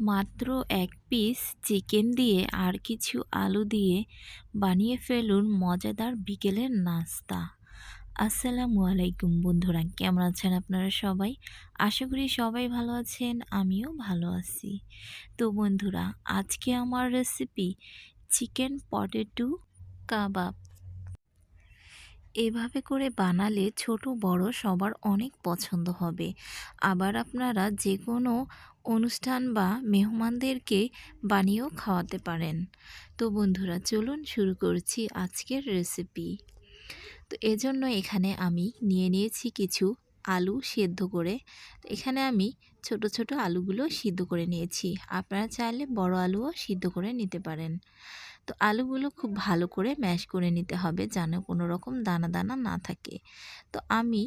মাত্র এক piece chicken দিয়ে আর কিছু আলু দিয়ে বানিয়ে ফেলুন মজাদার বিকেলের নাস্তা। আসসালামু আলাইকুম বন্ধুরা, কেমন আছেন আপনারা সবাই? আশা করি সবাই ভালো আছেন, আমিও ভালো আছি। তো বন্ধুরা, আজকে আমার রেসিপি চিকেন পটেটো কাবাব এভাবে করে বানালে ছোট বড় সবার অনেক পছন্দ হবে। আবার আপনারা যে কোনো অনুষ্ঠান বা মেহমানদেরকে বানিয়েও খাওয়াতে পারেন। তো বন্ধুরা, চলুন শুরু করছি আজকের রেসিপি তো এজন্য এখানে আমি নিয়ে নিয়েছি কিছু আলু সেদ্ধ করে। এখানে আমি ছোট ছোট আলুগুলো সিদ্ধ করে নিয়েছি। আপনারা চাইলে বড় আলুও সিদ্ধ করে নিতে পারেন। তো আলুগুলো খুব ভালো করে ম্যাশ করে নিতে হবে যেন কোনো রকম দানা দানা না থাকে। তো আমি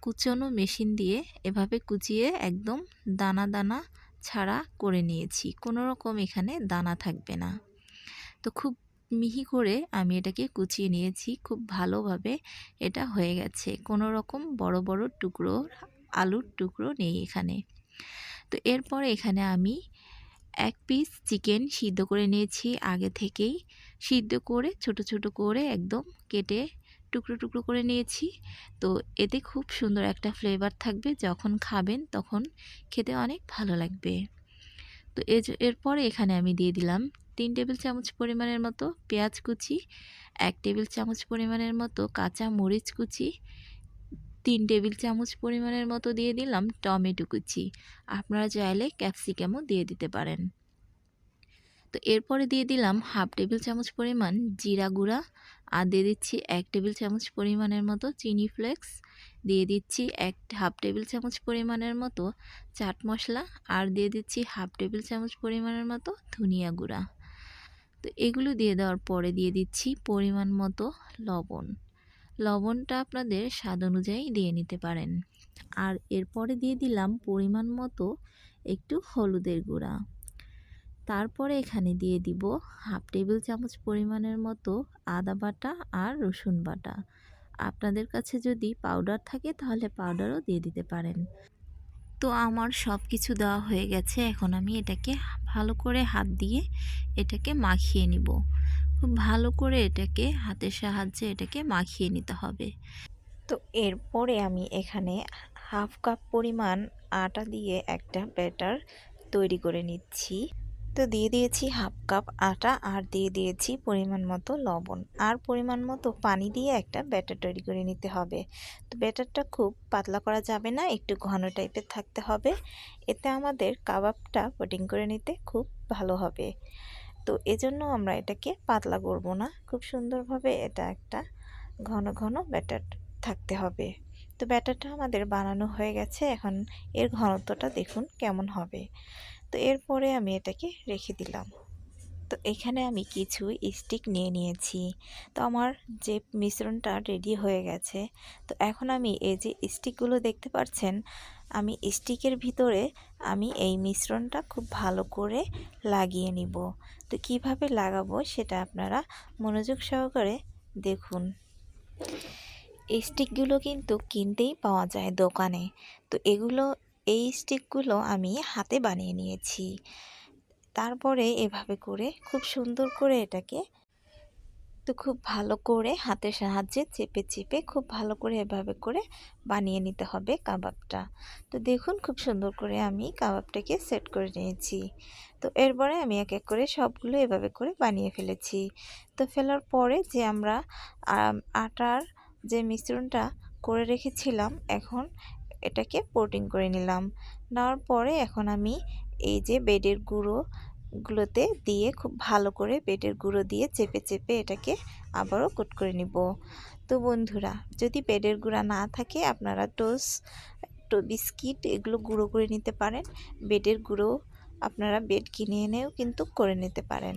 কুচানো মেশিন দিয়ে এভাবে কুচিয়ে একদম দানা দানা ছাড়া করে নিয়েছি, কোনো রকম এখানে দানা থাকবে না। তো খুব মিহি করে আমি এটাকে কুচিয়ে নিয়েছি, খুব ভালোভাবে এটা হয়ে গেছে, কোনো রকম বড় বড় টুকরো, আলুর টুকরো নেই এখানে। তো এরপরে এখানে আমি এক পিস চিকেন সিদ্ধ করে নিয়েছি আগে থেকেই। সিদ্ধ করে, ছোট ছোট করে একদম কেটে টুকরো টুকরো করে নিয়েছি। তো এতে খুব সুন্দর একটা ফ্লেভার থাকবে। যখন খাবেন তখন খেতে অনেক ভালো লাগবে। তো এরপরে এখানে আমি দিয়ে দিলাম তিন টেবিল চামচ পরিমাণের মতো পেঁয়াজ কুচি, এক টেবিল চামচ পরিমাণের মতো কাঁচা মরিচ কুচি তিন টেবিল চামচ পরিমাণের মতো দিয়ে দিলাম টমেটো কুচি। আপনারা চাইলে ক্যাপসিকামও দিয়ে দিতে পারেন। তো এরপরে দিয়ে দিলাম হাফ টেবিল চামচ পরিমাণ জিরা গুঁড়া আর দিয়ে দিচ্ছি এক টেবিল চামচ পরিমাণের মতো চিনি ফ্লেক্স। দিয়ে দিচ্ছি এক হাফ টেবিল চামচ পরিমাণের মতো চাট মশলা আর দিয়ে দিচ্ছি হাফ টেবিল চামচ পরিমাণের মতো ধনিয়া গুঁড়া। তো এগুলো দিয়ে দেওয়ার পরে দিয়ে দিচ্ছি পরিমাণ মতো লবণ। লবণটা আপনাদের স্বাদ অনুযায়ী দিয়ে নিতে পারেন। আর এরপরে দিয়ে দিলাম পরিমাণ মতো একটু হলুদের গুঁড়া। তারপরে এখানে দিয়ে দিব হাফ টেবিল চামচ পরিমাণের মতো আদা বাটা আর রসুন বাটা। আপনাদের কাছে যদি পাউডার থাকে তাহলে পাউডারও দিয়ে দিতে পারেন। তো আমার সব কিছু দেওয়া হয়ে গেছে। এখন আমি এটাকে ভালো করে হাত দিয়ে এটাকে মাখিয়ে নিব। খুব ভালো করে এটাকে হাতের সাহায্যে এটাকে মাখিয়ে নিতে হবে। তো এরপরে আমি এখানে হাফ কাপ পরিমাণ আটা দিয়ে একটা ব্যাটার তৈরি করে নিচ্ছি। তো দিয়ে দিয়েছি হাফ কাপ আটা আর দিয়ে দিয়েছি পরিমাণ মতো লবণ। আর পরিমাণ মতো পানি দিয়ে একটা ব্যাটার তৈরি করে নিতে হবে। তো ব্যাটারটা খুব পাতলা করা যাবে না, একটু ঘন টাইপের থাকতে হবে। এতে আমাদের কাবাবটা কোটিং করে নিতে খুব ভালো হবে। তো এজন্য আমরা এটাকে পাতলা করব না। খুব সুন্দরভাবে এটা একটা ঘন ঘন ব্যাটার থাকতে হবে। তো ব্যাটারটা আমাদের বানানো হয়ে গেছে। এখন এর ঘনত্বটা দেখুন কেমন হবে। তো এরপরে আমি এটাকে রেখে দিলাম। তো এখানে আমি কিছু স্টিক নিয়ে নিয়েছি। তো আমার যে মিশ্রণটা রেডি হয়ে গেছে। তো এখন আমি এই যে স্টিকগুলো দেখতে পাচ্ছেন আমি স্টিকের ভিতরে আমি এই মিশ্রণটা খুব ভালো করে লাগিয়ে নিব। তো কীভাবে লাগাবো সেটা আপনারা মনোযোগ সহকারে দেখুন। স্টিকগুলো কিন্তু কিনতেই পাওয়া যায় দোকানে। তো এগুলো, এই স্টিকগুলো আমি হাতে বানিয়ে নিয়েছি। তারপরে এভাবে করে খুব সুন্দর করে এটাকে তো খুব ভালো করে হাতের সাহায্যে চেপে চেপে খুব ভালো করে এভাবে করে বানিয়ে নিতে হবে কাবাবটা। তো দেখুন খুব সুন্দর করে আমি কাবাবটাকে সেট করে নিয়েছি। তো এরপরে আমি এক এক করে সবগুলো এভাবে করে বানিয়ে ফেলেছি। তো ফেলার পরে যে আমরা আটার যে মিশ্রণটা করে রেখেছিলাম, এখন এটাকে পোটিং করে নিলাম। নেওয়ার পরে এখন আমি এই যে বেডের গুঁড়ো গুলোতে দিয়ে খুব ভালো করে বেডের গুঁড়ো দিয়ে চেপে চেপে এটাকে আবারও কুট করে নিব। তো বন্ধুরা, যদি বেডের গুঁড়া না থাকে, আপনারা টোস টো, বিস্কিট এগুলো গুঁড়ো করে নিতে পারেন। বেডের গুঁড়ো আপনারা বেড কিনে এনেও কিন্তু করে নিতে পারেন।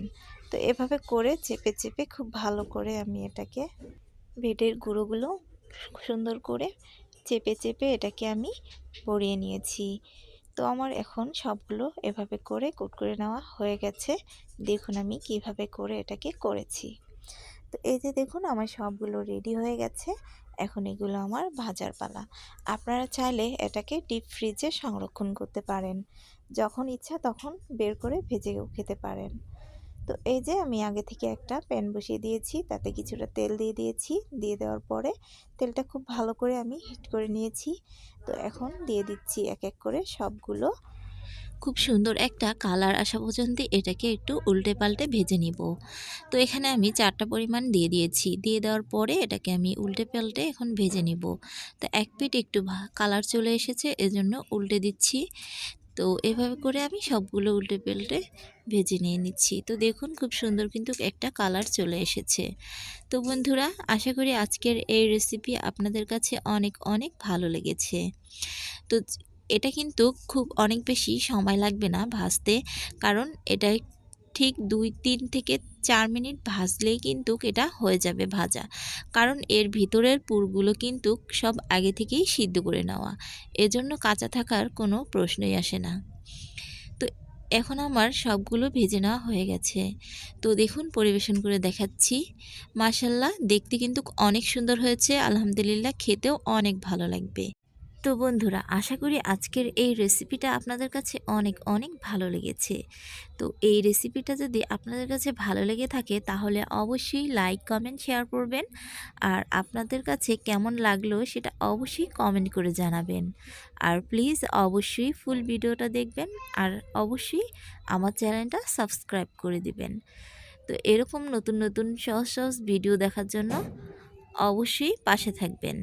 তো এভাবে করে চেপে চেপে খুব ভালো করে আমি এটাকে, বেডের গুঁড়োগুলো সুন্দর করে চেপে চেপে এটাকে আমি পরিয়ে নিয়েছি। তো আমার এখন সবগুলো এভাবে করে কুট করে নেওয়া হয়ে গেছে। দেখুন আমি কীভাবে করে এটাকে করেছি। তো এই যে দেখুন আমার সবগুলো রেডি হয়ে গেছে। এখন এগুলো আমার ভাজার পালা। আপনারা চাইলে এটাকে ডিপ ফ্রিজে সংরক্ষণ করতে পারেন। যখন ইচ্ছা তখন বের করে ভেজেও খেতে পারেন। তো এই যে আমি আগে থেকে একটা প্যান বসিয়ে দিয়েছি, তাতে কিছুটা তেল দিয়ে দিয়েছি। দিয়ে দেওয়ার পরে তেলটা খুব ভালো করে আমি হিট করে নিয়েছি। তো এখন দিয়ে দিচ্ছি এক এক করে সবগুলো। খুব সুন্দর একটা কালার আসা পর্যন্ত এটাকে একটু উল্টে পাল্টে ভেজে নিব। তো এখানে আমি চারটা পরিমাণ দিয়ে দিয়েছি। দিয়ে দেওয়ার পরে এটাকে আমি উল্টে পাল্টে এখন ভেজে নিব। তো এক পিঠ একটু কালার চলে এসেছে, এজন্য উল্টে দিচ্ছি। তো এভাবে করে আমি সবগুলো উল্টে পেল্টে ভেজে নিয়ে নিচ্ছি। তো দেখুন খুব সুন্দর কিন্তু একটা কালার চলে এসেছে। তো বন্ধুরা, আশা করি আজকের এই রেসিপি আপনাদের কাছে অনেক অনেক ভালো লেগেছে। তো এটা কিন্তু খুব অনেক বেশি সময় লাগবে না ভাজতে, কারণ এটা ঠিক দুই, তিন থেকে চার মিনিট ভাজলেই কিন্তু এটা হয়ে যাবে ভাজা। কারণ এর ভিতরের পুরগুলো কিন্তু সব আগে থেকেই সিদ্ধ করে নেওয়া। এজন্য কাঁচা থাকার কোনো প্রশ্নই আসে না। তো এখন আমার সবগুলো ভেজে নেওয়া হয়ে গেছে। তো দেখুন, পরিবেশন করে দেখাচ্ছি। মাসাল্লাহ দেখতে কিন্তু অনেক সুন্দর হয়েছে। আলহামদুলিল্লাহ, খেতেও অনেক ভালো লাগবে। তো বন্ধুরা, আশা করি আজকের এই রেসিপিটা আপনাদের কাছে অনেক অনেক ভালো লেগেছে। তো এই রেসিপিটা যদি আপনাদের কাছে ভালো লেগে থাকে, তাহলে অবশ্যই লাইক কমেন্ট শেয়ার করবেন। আর আপনাদের কাছে কেমন লাগল সেটা অবশ্যই কমেন্ট করে জানাবেন। আর প্লিজ অবশ্যই ফুল ভিডিওটা দেখবেন আর অবশ্যই আমার চ্যানেলটা সাবস্ক্রাইব করে দিবেন। তো এরকম নতুন নতুন সহজ সহজ ভিডিও দেখার জন্য অবশ্যই পাশে থাকবেন।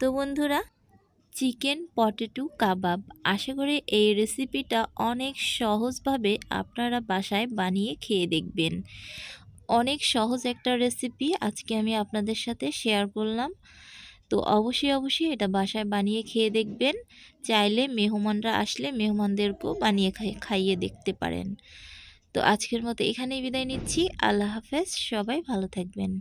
তো বন্ধুরা চিকেন পটেটো কাবাব। আশা করি এই রেসিপিটা অনেক সহজভাবে আপনারা বাসায় বানিয়ে খেয়ে দেখবেন। অনেক সহজ একটা রেসিপি আজকে আমি আপনাদের সাথে শেয়ার করলাম। তো অবশ্যই অবশ্যই এটা বাসায় বানিয়ে খেয়ে দেখবেন। চাইলে মেহমানরা আসলে মেহমানদেরকেও বানিয়ে খাইয়ে দেখতে পারেন। তো আজকের মতো এখানেই বিদায় নিচ্ছি। আল্লাহ হাফেজ। সবাই ভালো থাকবেন।